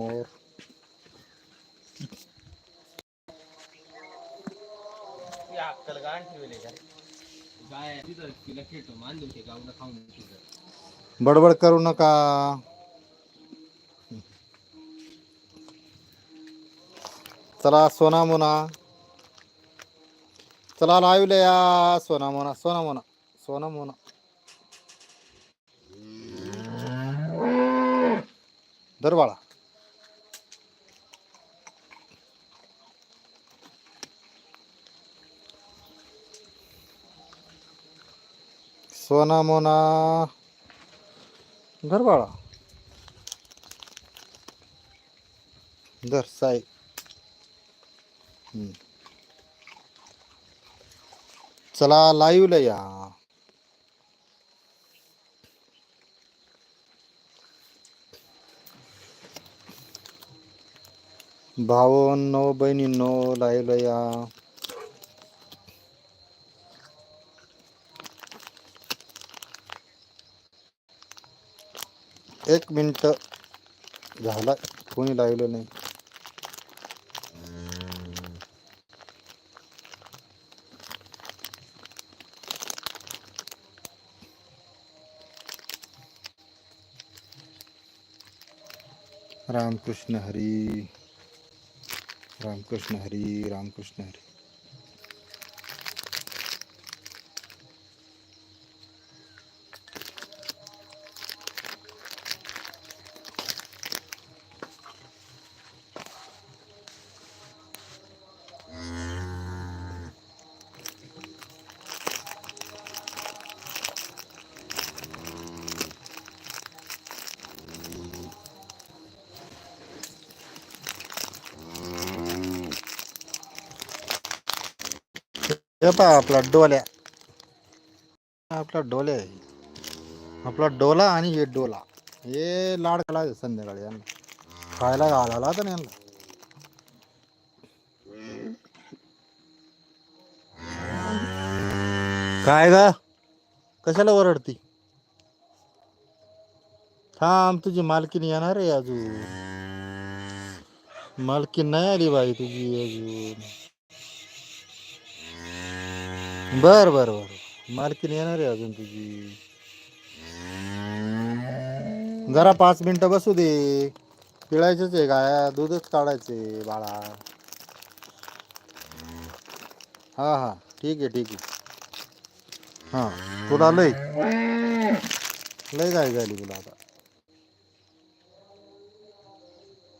मोर अक्कल गाण ठेवले का? काय तिथं तिला खेळतो मान देते गावला खाऊन तिथं. बडबड करू नका. चला सोना मोना. चला लावले या सोना मोना सोना मोना सोना मोना. धर सोना मोना धर धर साई. चला चला लाईव्हला या. भावनो बहिणींनो लाईव्हला या. एक मिनिट. झाला. कोणी लावलं नाही. रामकृष्ण हरी. रामकृष्ण हरी रामकृष्ण हरी. हे पहा आपला डोल्या. आपला डोल्या आपला डोला आणि हे डोला. हे लाड कला संध्याकाळी यांना. खायला घालायला तर यांना. काय ग? कशाला ओरडती? थांब तुझी मालकीन येणार आहे अजून. मालकीन नाही आली बाई तुझी अजून. बर बर बर. मालकीन येणार आहे अजून तुझी. जरा पाच मिनिट बसू दे. पिळायचंच आहे गाया दूधच काढायचे बाळा. हा हा. ठीक आहे ठीक आहे. हा तुला लय. लय गाय झाली तुला आता.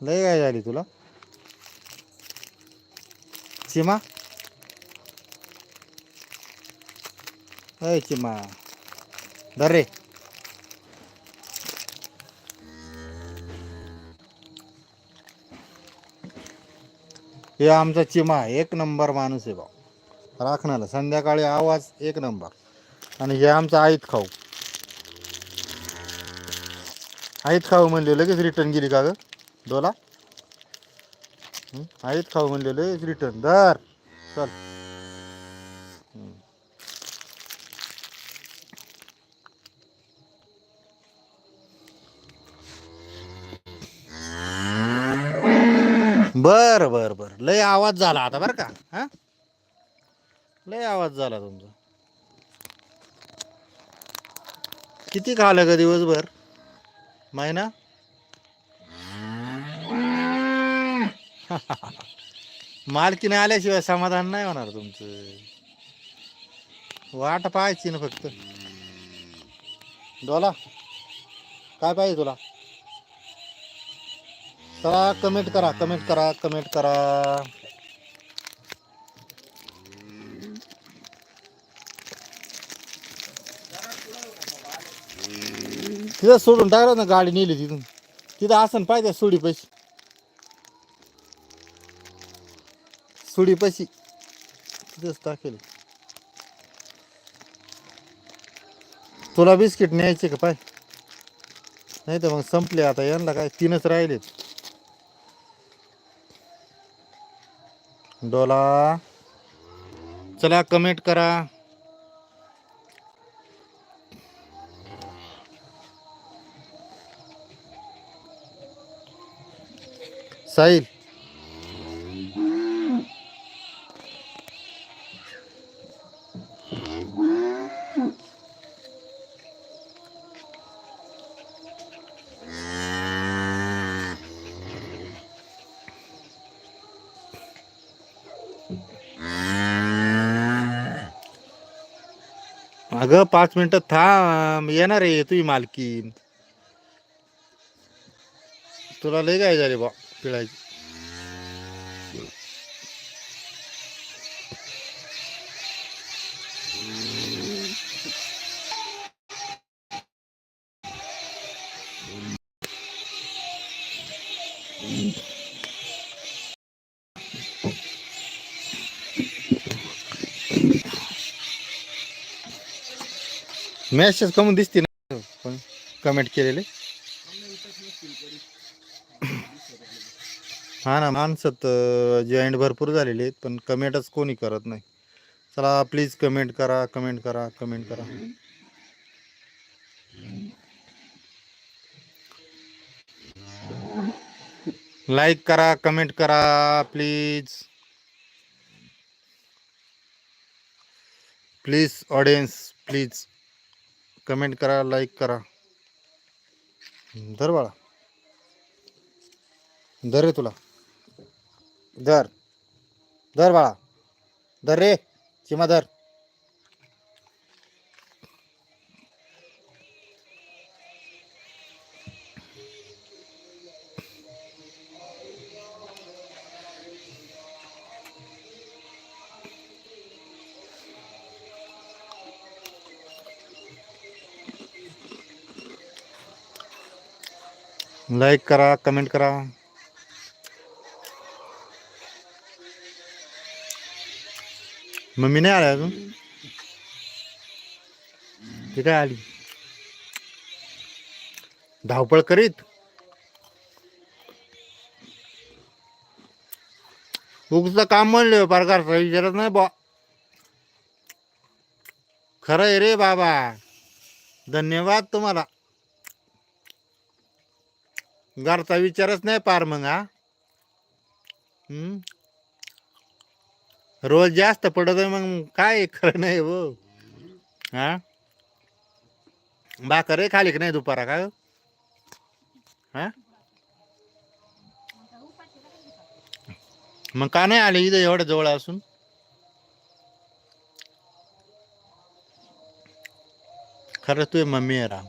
लय गाय झाली तुला. सीमा? चिमा अय चिमा धर रे. हे आमचा चिमा एक नंबर माणूस आहे भाऊ राखणाला संध्याकाळी आवाज एक नंबर. आणि हे आमचा आईत खाऊ. आईत खाऊ म्हणले लगेच रिटर्न गेली का ग? डोला? आईत खाऊ म्हणले लगेच रिटर्न दर चल. बर बर बर. लय आवाज झाला आता बर का हा? लय आवाज झाला तुमचा. किती खाल्लं का दिवसभर? महिना मालकीने आल्याशिवाय समाधान नाही होणार तुमचं. वाट पाहायची ना फक्त. डोला काय पाहिजे तुला? चला कमेंट करा कमेंट करा कमेंट करा. तिथं सोडून टाकलं ना गाडी नेली तिथून. तिथं आसन पाहिजे सुडी पैसे. सुडी पैसे. तिथंच टाकेल. तुला बिस्किट न्यायचे का पाय? नाही तर मग संपले आता यांना काय तीनच राहिलेत. डोला. चला कमेंट करा. साहिल. अगं पाच मिनिटं थांब. येणार आहे तुझी मालकीन. तुला लय काय झाले बा पिळायची. मॅसेज कमून दिसते ना. पण कमेंट केलेले. हा ना माणसात जॉईंट भरपूर झालेले आहेत पण कमेंटच कोणी करत नाही. चला प्लीज कमेंट करा कमेंट करा कमेंट करा. लाईक करा कमेंट करा please please audience please comment करा लाईक करा. धर बाळा. धर रे तुला. धर. धर बाळा. धर रे. चिमा धर. लाईक करा कमेंट करा. मम्मी नाही आल्या अजून? ती काय आली. धावपळ करीत. उगचं काम म्हणले प्रकारचं विचारत नाही बा खरं आहे रे बाबा. धन्यवाद तुम्हाला. घरचा विचारच नाही पार मग हा? रोज जास्त पडत आहे मग काय खरं नाही हो. हा? भाकर आहे खाली की नाही दुपारा का? हा? मग का नाही आले इथं एवढं जवळ असून? खरं तू मम्मी आहे राम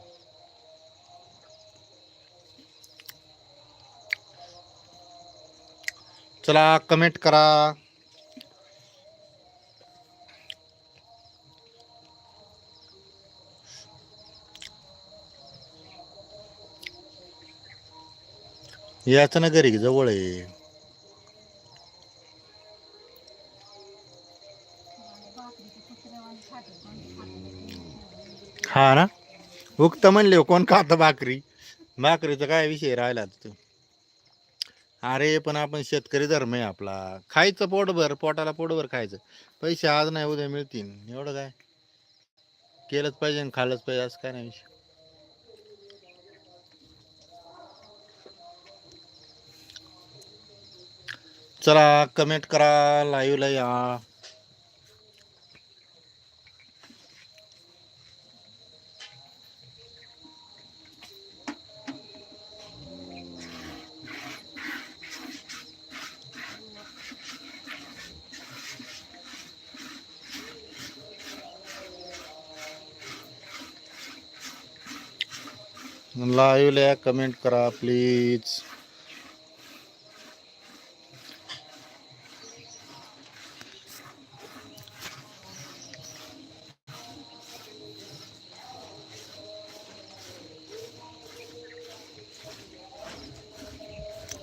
चला कमेंट करा. याच ना घरी जवळ आहे? हा ना? उक्त म्हणले कोण खात भाकरी? भाकरीचा काय विषय राहिला तू? अरे पण आपण शेतकरी धर्म आहे आपला. खायचं पोटभर पोटाला पोटभर खायचं. पैसे आज नाही उद्या मिळतील. एवढं काय? केलंच पाहिजे आणि खाल्लंच पाहिजे असं काय नाही विषय. चला कमेंट करा लाईव्हला या. लाईव्हला या कमेंट करा प्लीज.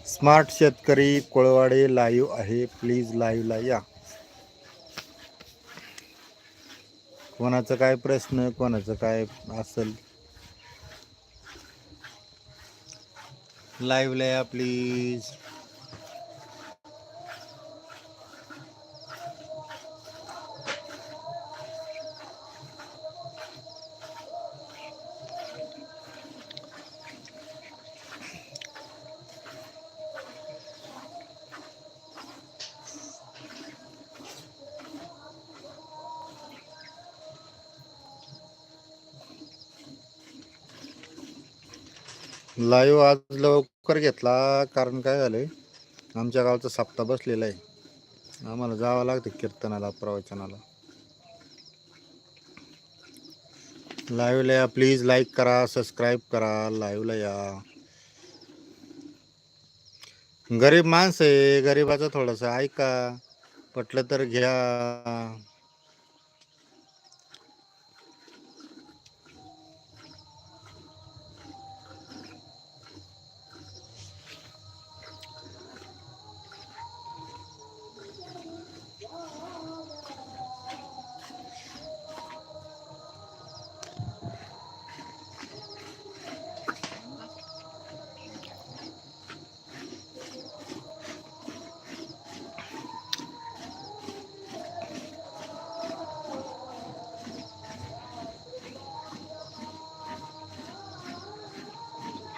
स्मार्ट शेतकरी कोळवाडे लाईव्ह आहे. प्लीज लाईव्हला या. कोणाचं काय प्रश्न कोणाचं काय असेल? लाईव्हला या प्लीज लाईव्ह आज लव लवकर घेतला कारण काय झालंय आमच्या गावचा सप्ताह बसलेला आहे. आम्हाला जावं लागतं कीर्तनाला प्रवचनाला. लाईव्हला या प्लीज लाईक करा सबस्क्राईब करा लाईव्हला या. गरीब माणसं आहे गरीबाचं थोडंसं ऐका पटलं तर घ्या.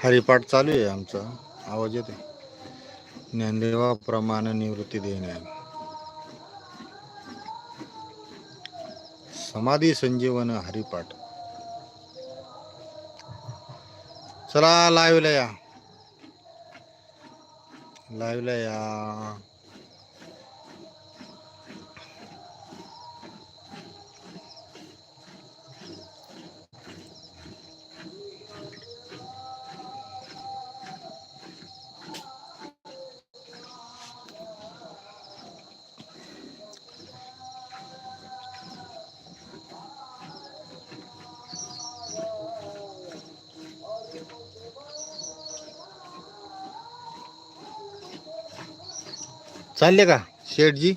हरिपाठ चालू आहे आमचा. आवाज येते ज्ञानदेवाप्रमाणे निवृत्ती देणे. समाधी संजीवन हरिपाठ. चला लाईव्हला या लाईव्हला या चालले का शेठजी?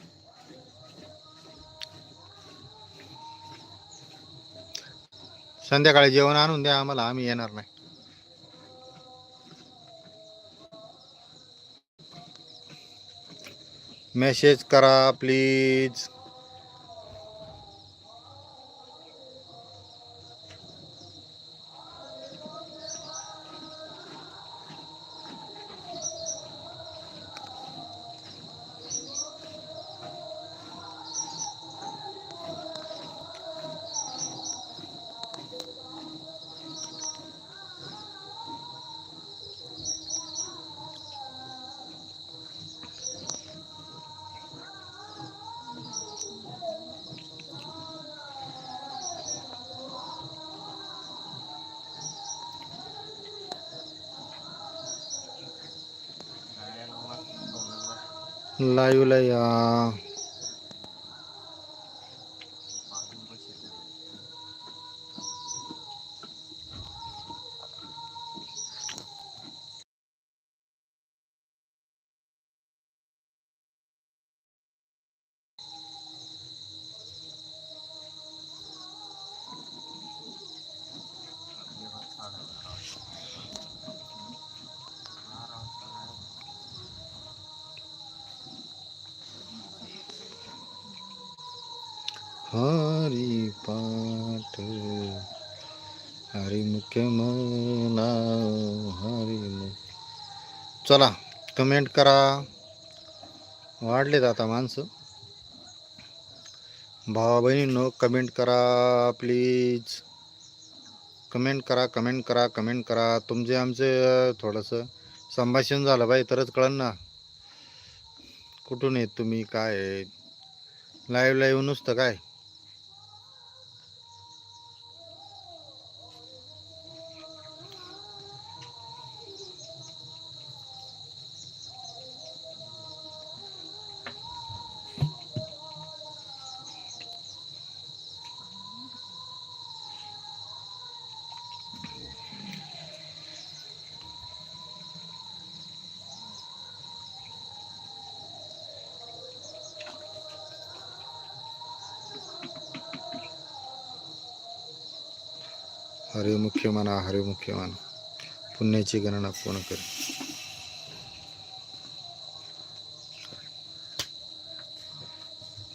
संध्याकाळी जेवण आणून द्या आम्हाला आम्ही येणार नाही. मेसेज करा प्लीज लाईव्हला या हरी पाठ हरी मुख्य मना हरी चला कमेंट करा. वाढलेत आता माणसं. भावा बहिणींनो कमेंट करा प्लीज कमेंट करा कमेंट करा कमेंट करा. तुमचे आमचे थोडंसं संभाषण झालं बाई तरच कळन ना. कुठून येत तुम्ही काय आहे? लाईव्ह येऊन नुसतं काय? हरे मुख्य म्हणा हरे मुख्य म्हणा पुण्याची गणना कोण करेल?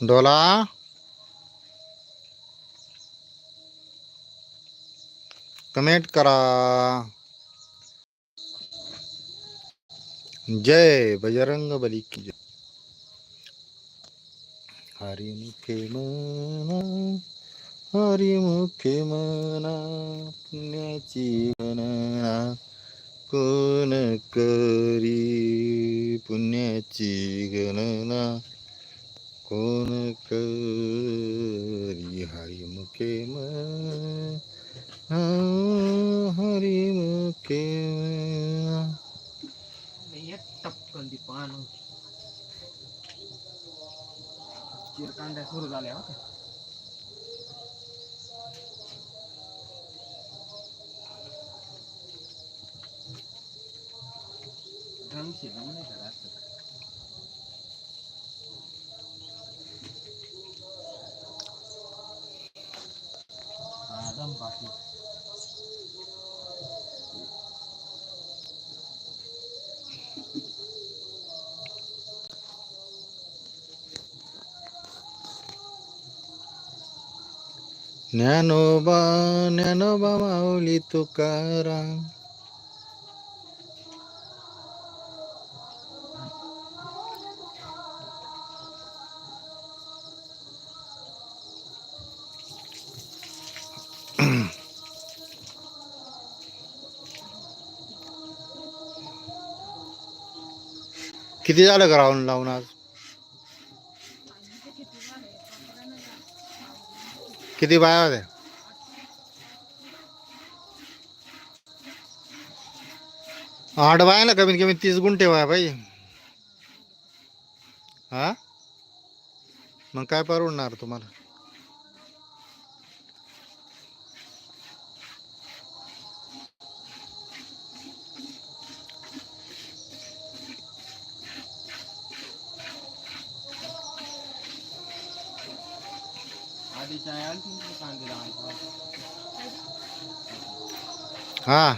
डोला. कमेंट करा. जय बजरंग बली की जय. हरी मुखे हरिमुखे मना पुण्याची गणना कोण करी पुण्याची गणना? कोण करी বাদাম বাটি ন্যানো বা ন্যানো বা মাউলি তুকারাম। किती झालं ग्राउंड लावून आज? किती बाया होत्या? आठ बाया ना कमीत कमी तीस गुंठे व्हाय पाहिजे हा? मग काय परवडणार तुम्हाला? હા